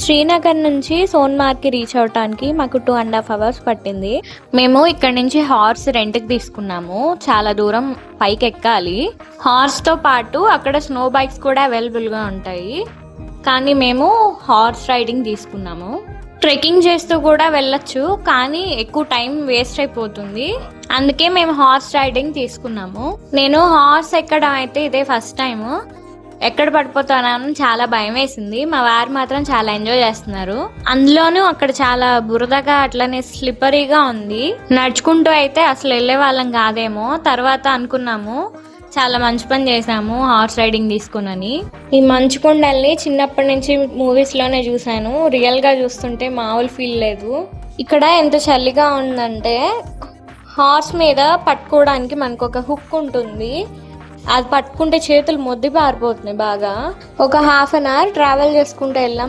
శ్రీనగర్ నుంచి సోన్మార్గ్కి రీచ్ అవటానికి మాకు టూ అండ్ హాఫ్ అవర్స్ పట్టింది. మేము ఇక్కడ నుంచి హార్స్ రెంట్కి తీసుకున్నాము. చాలా దూరం పైకి ఎక్కాలి. హార్స్తో పాటు అక్కడ స్నో బైక్స్ కూడా అవైలబుల్గా ఉంటాయి. కానీ మేము హార్స్ రైడింగ్ తీసుకున్నాము. ట్రెక్కింగ్ చేస్తూ కూడా వెళ్ళొచ్చు కానీ ఎక్కువ టైం వేస్ట్ అయిపోతుంది. అందుకే మేము హార్స్ రైడింగ్ తీసుకున్నాము. నేను హార్స్ ఎక్కడం అయితే ఇదే ఫస్ట్ టైము ఎక్కడ పడిపోతానని చాలా భయం వేసింది. మా వారు మాత్రం చాలా ఎంజాయ్ చేస్తున్నారు. అందులోనూ అక్కడ చాలా బురదగా అట్లనే స్లిప్పరీగా ఉంది. నడుచుకుంటూ అయితే అసలు వెళ్ళే వాళ్ళం కాదేమో. తర్వాత అనుకున్నాము చాలా మంచి పని చేసాము హార్స్ రైడింగ్ తీసుకునని. ఈ మంచు కొండల్ని చిన్నప్పటి నుంచి మూవీస్లోనే చూశాను. చూసాను చూస్తుంటే మామూలు ఫీల్ లేదు. ఇక్కడ ఎంత చలిగా ఉందంటే హార్స్ మీద పట్టుకోవడానికి మనకు ఒక హుక్ ఉంటుంది. అది పట్టుకుంటే చేతులు మొద్ది పారిపోతున్నాయి బాగా. ఒక హాఫ్ అన్ అవర్ ట్రావెల్ చేసుకుంటూ వెళ్ళాం